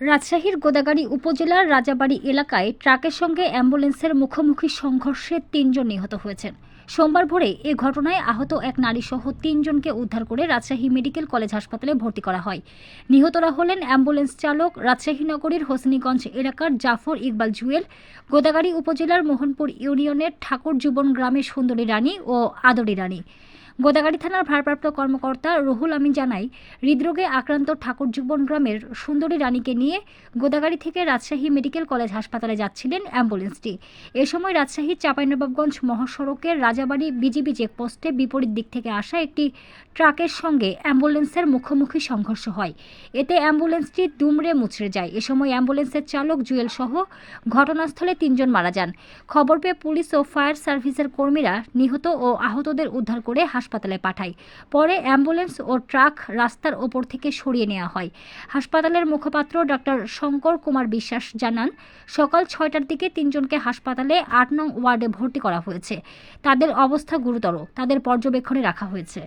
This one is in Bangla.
রাজশাহীর গোদাগাড়ি উপজেলার রাজাবাড়ি এলাকায় ট্রাকের সঙ্গে অ্যাম্বুলেন্সের মুখোমুখি সংঘর্ষে তিনজন নিহত হয়েছেন। সোমবার ভোরে এ ঘটনায় আহত এক নারীসহ তিনজনকে উদ্ধার করে রাজশাহী মেডিকেল কলেজ হাসপাতালে ভর্তি করা হয়। নিহতরা হলেন অ্যাম্বুলেন্স চালক রাজশাহী নগরীর হোসনিগঞ্জ এলাকার জাফর ইকবাল জুয়েল, গোদাগাড়ি উপজেলার মোহনপুর ইউনিয়নের ঠাকুর জীবন গ্রামের সুন্দরী রানী ও আদরি রানী। গোদাগাড়ি থানার ভারপ্রাপ্ত কর্মকর্তা রুহুল আমিন জানাই হৃদরোগে আক্রান্ত ঠাকুর জীবন গ্রামের সুন্দরী রানীকে নিয়ে গোদাগাড়ি থেকে রাজশাহী মেডিকেল কলেজ হাসপাতালে যাচ্ছিলেন অ্যাম্বুলেন্সটি। এ সময় রাজশাহী চাঁপাইনবাবগঞ্জ মহাসড়কের রাজাবাড়ি বিজিবি চেকপোস্টে বিপরীত দিক থেকে আসা একটি ট্রাকের সঙ্গে অ্যাম্বুলেন্সের মুখোমুখি সংঘর্ষ হয়। এতে অ্যাম্বুলেন্সটি দুমড়ে মুচড়ে যায়। এ সময় অ্যাম্বুলেন্সের চালক জুয়েল সহ ঘটনাস্থলে তিনজন মারা যান। খবর পেয়ে পুলিশ ও ফায়ার সার্ভিসের কর্মীরা নিহত ও আহতদের উদ্ধার করে হাসপাতালে পাঠায়। পরে অ্যাম্বুলেন্স ও ট্রাক রাস্তার ওপর থেকে সরিয়ে নেওয়া হয়। হাসপাতালের মুখপাত্র ডক্টর শঙ্কর কুমার বিশ্বাস জানান, সকাল ছয়টার দিকে তিনজনকে হাসপাতালে আট নং ওয়ার্ডে ভর্তি করা হয়েছে। তাদের অবস্থা গুরুতর। তাদের পর্যবেক্ষণে রাখা হয়েছে।